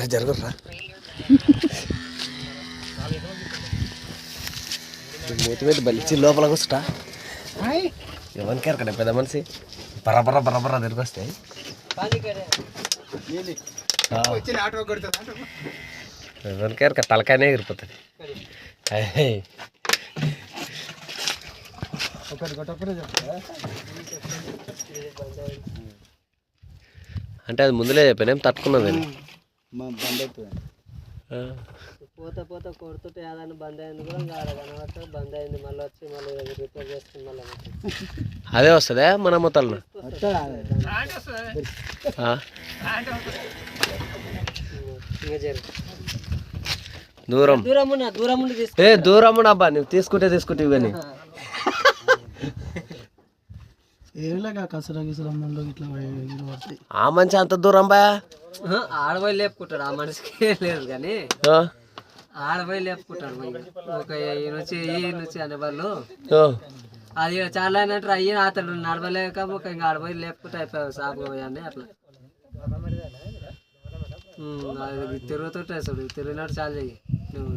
అరే జరుగురా మూతి మీద బలిచి లోపల కూర్చుంటా ఎవరికి ఎరకడే పెద్ద మనిషి. బర్ర బర్ర బర్ర తిరిగి వస్తాయి వచ్చిన ఆటో కొడుతుంది ఎవరికి ఎరక తలకాయనే ఎగిరిపోతుంది అంటే అది ముందులే చెప్పాను ఏం తట్టుకున్నది? మా బండి అవుతుంది పోత పోత కొడుతుంటే ఏదైనా బంద్ అయింది కూడా ఇంకా ఆడ కనబడితే బంద్ అయింది మళ్ళీ వచ్చి మళ్ళీ రిపేర్ చేసుకుని మళ్ళీ అదే వస్తుందా మన మొత్తాలను దూరం. దూరం దూరం ఏ దూరం అబ్బా నువ్వు తీసుకుంటే తీసుకుంటే కానీ ఏలాగా కసరా గిసరా మనలో ఇట్లా ఇల్లు పడతాయి. ఆ మంచి అంత దూరం బా? ఆడపోయి లేపుకుంటాడు ఆ మనిషికి లేదు కానీ ఆడపోయి లేపుకుంటాడు. ఒక ఈ నుంచి ఈ నుంచి అనే వాళ్ళు. అది చాలా అయినట్టు అయ్యి అతడు నడవలేక ఒక ఇంకా ఆడపోయి లేపుకుంటే అయిపోయావు సాపు అని అట్లా. అది తిరుగుతుంటాయి చూడు తిరిగినట్టు చాలా చెయ్యి నువ్వు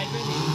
అయిపోయింది